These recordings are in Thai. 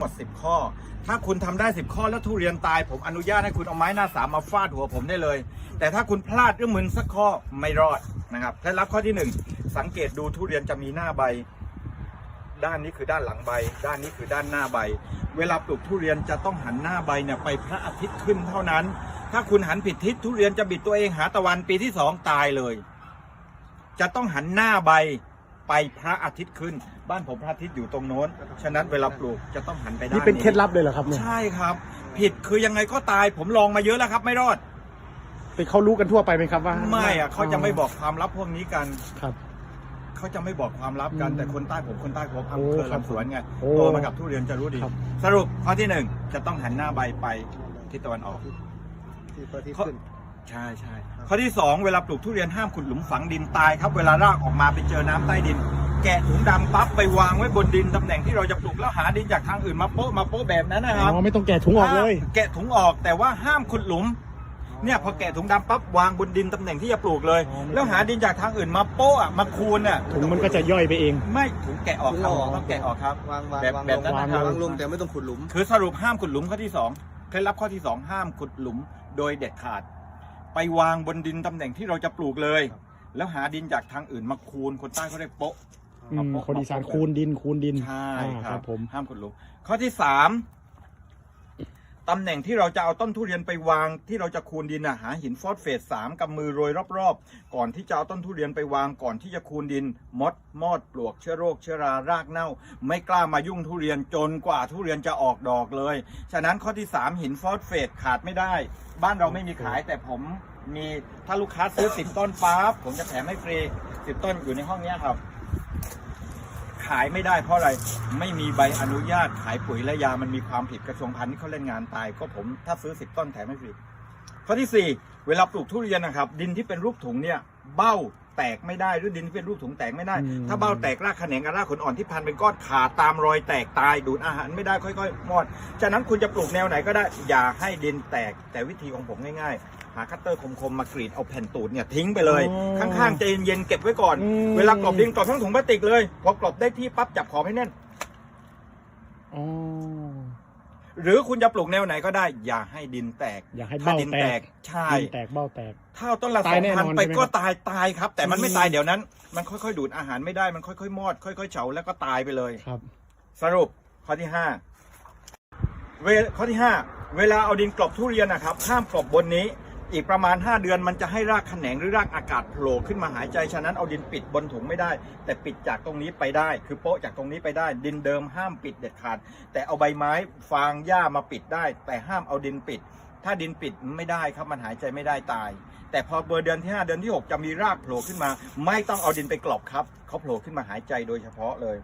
หมดสิบข้อ ถ้าคุณทำได้สิบข้อแล้วทุเรียนตาย ผมอนุญาตให้คุณเอาไม้หน้าสามมาฟาดหัวผมได้เลย แต่ถ้าคุณพลาดหรือมึนสักข้อไม่รอดนะครับเคล็ดลับข้อที่หนึ่งสังเกตดูทุเรียนจะมีหน้าใบ ด้านนี้คือด้านหลังใบ ด้านนี้คือด้านหน้าใบ เวลาปลูกทุเรียนจะต้องหันหน้าใบเนี่ยไปพระอาทิตย์ขึ้นเท่านั้น ถ้าคุณหันผิดทิศทุเรียนจะบิดตัวเองหาตะวันปีที่สองตายเลย จะต้องหันหน้าใบ ไปพระอาทิตย์ขึ้น บ้านผมพระอาทิตย์อยู่ตรงโน้น ฉะนั้นเวลาปลูกจะต้องหันไปด้านนี่เป็นเคล็ดลับเลยเหรอครับเนี่ยใช่ครับ ผิดคือยังไงก็ตายผมลองมาเยอะแล้วครับ ไม่รอด เป็นเขารู้กันทั่วไปไหมครับว่าไม่อะเขาจะไม่บอกความลับพวกนี้กัน ครับ เขาจะไม่บอกความลับกันอืมแต่คนใต้ผมคนใต้ผมโอ้อำเภอครับลำสวนไงโอ้โตมากับทุเรียนจะรู้ดี ครับ สรุปข้อที่หนึ่งจะต้องหันหน้าใบไปทิศตะวันออก ที่พระอาทิตย์ข้อขึ้น ใช่ใช่ข้อที่สองเวลาปลูกทุเรียนห้ามขุดหลุมฝังดินตายครับเวลารากออกมาไปเจอน้ำใต้ดิน แกะถุงดำปั๊บไปวางไว้บนดินตำแหน่งที่เราจะปลูกแล้วหาดินจากทางอื่นมาโป๊ะมาโป๊ะแบบนั้นนะครับอ๋อไม่ต้องแกะถุงออกเลย แกะถุงออกแต่ว่าห้ามขุดหลุมเนี่ยพอแกะถุงดำปั๊บวางบนดินตำแหน่งที่จะปลูกเลยอ๋อไม่แล้วหาดินจากทางอื่นมาโป๊ะอะมาคูนอะถุงมันก็จะย่อยไปเอง ไม่ถุงแกะออกครับถุงออกต้องแกะออกครับวางวางแบบวางแบบนั้นลงนะครับวางลงแต่ไม่ต้องขุดหลุม คือสรุปห้ามขุดหลุมข้อที่สองเคล็ดลับข้อที่สองห้ามขุดหลุมโดยเด็ดขาด ไปวางบนดินตำแหน่งที่เราจะปลูกเลย แล้วหาดินจากทางอื่นมาคูนคนใต้เขาเรียกโป๊ะอืมคนอีสานคูณดินคูณดินใช่อ่าคครัรับบผมห้ามขุดหลุมข้อที่สาม ตำแหน่งที่เราจะเอาต้นทุเรียนไปวางที่เราจะคูนดินนะหาหินฟอสเฟตสามกำมือโรยรอบๆ ก่อนที่จะเอาต้นทุเรียนไปวางก่อนที่จะคูนดิน มด มอดปลวกเชื้อโรคเชื้อรารากเน่า ไม่กล้ามายุ่งทุเรียนจนกว่าทุเรียนจะออกดอกเลย ฉะนั้นข้อที่ 3 หินฟอสเฟตขาดไม่ได้ บ้านเราไม่มีขายแต่ผมมีถ้าลูกค้าซื้อ 10 ต้นปั๊บผมจะแถมให้ฟรี 10 ต้นอยู่ในห้องนี้ครับ ขายไม่ได้เพราะอะไรไม่มีใบอนุญาตขายปุ๋ยและยามันมีความผิดกระทรวงพาณิชย์เขาเล่นงานตาย ก็ผมถ้าซื้อ10ต้นแถมให้ฟรีข้อที่ 4 เวลาปลูกทุเรียนนะครับ ดินที่เป็นรูปถุงเนี่ยเบ้าแตกไม่ได้หรือดินที่เป็นรูปถุงแตกไม่ได้อืมถ้าเบ้าแตกรากแขนงกับรากขนอ่อนที่พันเป็นก้อนขาดตามรอยแตกตายดูดอาหารไม่ได้ค่อยๆมอดฉะนั้นคุณจะปลูกแนวไหนก็ได้อย่าให้ดินแตกแต่วิธีของผมง่ายๆ หาคัตเตอร์คมๆมากรีดเอาแผ่นตูดเนี่ยทิ้งไปเลย อ๋อข้างๆใจเย็นๆเก็บไว้ก่อน อืม เวลากรอบดินกรอบทั้งถุงพลาสติกเลยพอกรอบได้ที่ปั๊บจับขอบให้แน่น อ๋อ หรือคุณจะปลูกแนวไหนก็ได้ อย่าให้ดินแตกอย่าให้ถ้าเบ้าดินแตแตกก ใช่ดินแตกเบ้าแตก ถ้าเอาต้นละสตาอยงแน่พันนอนไปใช่ไหมก็ครับตายตายครับ แต่มันไม่อืมตายเดี๋ยวนั้น มันค่อยๆ ดูดอาหารไม่ได้มันค่อยๆมอด ค่อยๆเฉาแล้วก็ตายไปเลย ครับ สรุปข้อที่ห้าเวลข้อที่ห้าเวลาเอาดินกลบทุเรียนนะครับ ห้ามกลบบนนี้ อีกประมาณ 5 เดือนมันจะให้รากแขนงหรือรากอากาศโผล่ขึ้นมาหายใจ ฉะนั้นเอาดินปิดบนถุงไม่ได้ แต่ปิดจากตรงนี้ไปได้ คือโปะจากตรงนี้ไปได้ ดินเดิมห้ามปิดเด็ดขาด แต่เอาใบไม้ฟางหญ้ามาปิดได้ แต่ห้ามเอาดินปิด ถ้าดินปิดไม่ได้ครับมันหายใจไม่ได้ตาย แต่พอเบอร์เดือนที่5เดือนที่ 6 จะมีรากโผล่ขึ้นมา ไม่ต้องเอาดินไปกลบครับเขาโผล่ขึ้นมาหายใจโดยเฉพาะเลย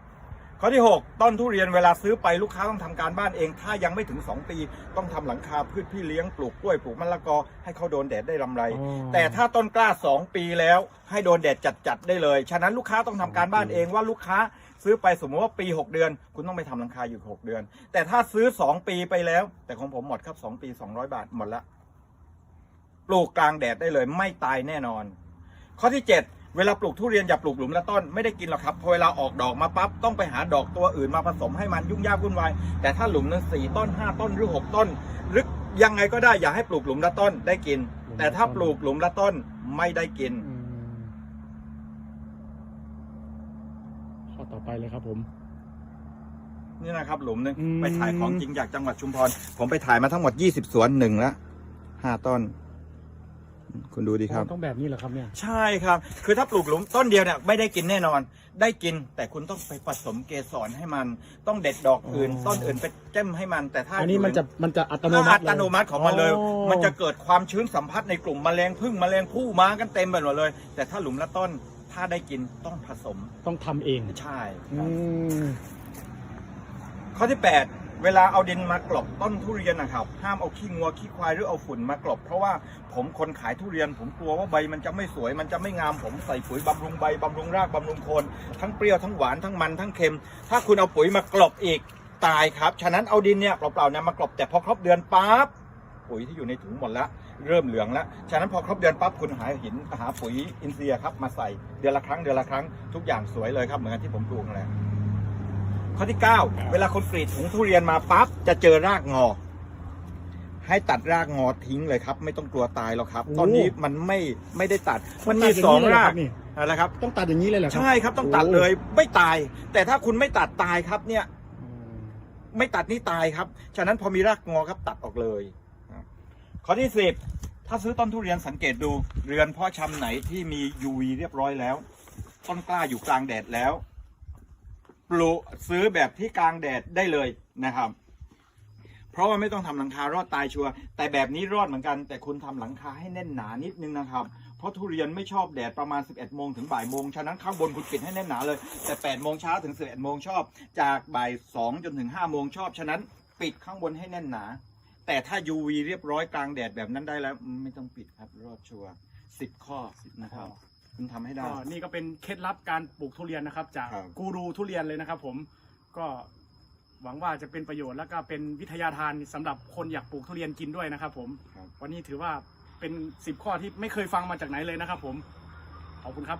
ข้อที่ 6 ต้นทุเรียนเวลาซื้อไปลูกค้าต้องทำการบ้านเอง ถ้ายังไม่ถึง 2 ปี ต้องทำหลังคาพืชพี่เลี้ยงปลูกกล้วยปลูกมะละกอให้เขาโดนแดดได้ลำไรอ๋อแต่ถ้าต้นกล้า 2 ปีแล้วให้โดนแดดจัดๆได้เลย ฉะนั้นลูกค้าต้องทำการบ้านเองว่าลูกค้าซื้อไปสมมติว่าปี 6 เดือน คุณต้องไปทำหลังคาอยู่ 6 เดือน แต่ถ้าซื้อ 2 ปีไปแล้ว แต่ของผมหมดครับ 2 ปี 200 บาทหมดละปลูกกลางแดดได้เลยไม่ตายแน่นอน ข้อที่ 7 เวลาปลูกทุเรียนอย่าปลูกหลุมละต้นไม่ได้กินหรอกครับพอเวลาออกดอกมาปั๊บต้องไปหาดอกตัวอื่นมาผสมให้มันยุ่งยากวุ่นวายแต่ถ้าหลุมนั้นสี่ต้นห้าต้นหรือหกต้น หรือยังไงก็ได้อย่าให้ปลูกหลุมละต้นได้กินหลุมละแต่ถ้าต้นปลูกหลุมละต้นไม่ได้กิน อืมข้อต่อไปเลยครับผม นี่นะครับหลุมหนึงอืม ไปถ่ายของจริงจากจังหวัดชุมพร ผมไปถ่ายมาทั้งหมด 20 สวนหนึ่งละห้าต้น คุณดูดีครับ ต้องแบบนี้เหรอครับเนี่ยใช่ครับ คือถ้าปลูกหลุมต้นเดียวเนี่ยไม่ได้กินแน่นอน ได้กินแต่คุณต้องไปผสมเกสรให้มัน ต้องเด็ดดอกอื่นอ๋อต้นอื่นไปแจ้มให้มัน แต่ถ้าอันนี้มันจะมันจะอัตโนถ้ามัอัติตโนมัติของมันเลยอ๋อมันจะเกิดความชื้นสัมผัสในกลุ่มแมลงพึ่งแมลงผู้มากันเต็มไปหมดเลย แต่ถ้าหลุมละต้นถ้าได้กินต้องผสมต้องทำเองใช่คอืรับมข้อที่8 เวลาเอาดินมากลบต้นทุเรียนนะครับ ห้ามเอาขี้งัวขี้ควายหรือเอาฝุ่นมากลบ เพราะว่าผมคนขายทุเรียน ผมกลัวว่าใบมันจะไม่สวย มันจะไม่งามผมใส่ปุ๋ยบำรุงใบบำรุงรากบำรุงโคนทั้งเปรี้ยวทั้งหวานทั้งมันทั้งเค็ม ถ้าคุณเอาปุ๋ยมากลบอีกตายครับ ฉะนั้นเอาดินเนี่ยเปล่าๆเนี่ยมากลบแต่พอครบเดือนปั๊บปุ๋ยที่อยู่ในถุงหมดละเริ่มเหลืองแล้ว ฉะนั้นพอครบเดือนปั๊บคุณหาหินหาปุ๋ยอินทรียครับมาใส่เดือนละครั้งเดือนละครั้งทุกอย่างสวยเลยครับเหมือนที่ผมปลูกนั่นแหละ ข้อที่ 9 เวลาคนกรีดถุงทุเรียนมาปั๊บจะเจอรากงอ ให้ตัดรากงอทิ้งเลยครับ ไม่ต้องกลัวตายหรอกครับ โอ้ ตอนนี้มันไม่ไม่ได้ตัดมันมีตัดย่าสองนี้เลยเหรากคบนี่อะไรครับ ต้องตัดอย่างนี้เลยเหรอครับ ใช่ครับต้องตัดเลยไม่ตาย แต่ถ้าคุณไม่ตัดตายครับเนี่ยอืมไม่ตัดนี่ตายครับ ฉะนั้นพอมีรากงอครับตัดออกเลยครับข้อที่สิบถ้าซื้อต้นทุเรียนสังเกตดู เรือนเพ่อชำไหนที่มี UV เรียบร้อยแล้ว ต้นกล้าอยู่กลางแดดแล้ว ปลูกซื้อแบบที่กลางแดดได้เลยนะครับ เพราะว่าไม่ต้องทำหลังคารอดตายชัวร์แต่แบบนี้รอดเหมือนกัน แต่คุณทำหลังคาให้แน่นหนานิดนึงนะครับ เพราะทุเรียนไม่ชอบแดดประมาณ 11โมงถึงบ่ายโมงฉะนั้นข้างบนคุณปิดให้แน่นหนาเลย แต่8โมงเช้าถึง11โมงชอบ จากบ่าย2จนถึง5โมงชอบฉะนั้นปิดข้างบนให้แน่นหนา แต่ถ้า UV เรียบร้อยกลางแดดแบบนั้นได้แล้ว ไม่ต้องปิดครับรอดชัวร์10 ข้อนะครับ คุณทำให้ได้ ก็นี่ก็เป็นเคล็ดลับการปลูกทุเรียนนะครับ จากครับ กูรูทุเรียนเลยนะครับผมก็หวังว่าจะเป็นประโยชน์แล้วก็เป็นวิทยาทานสำหรับคนอยากปลูกทุเรียนกินด้วยนะครับ ผม ครับ วันนี้ถือว่าเป็นสิบข้อที่ไม่เคยฟังมาจากไหนเลยนะครับ ผมขอบคุณครับ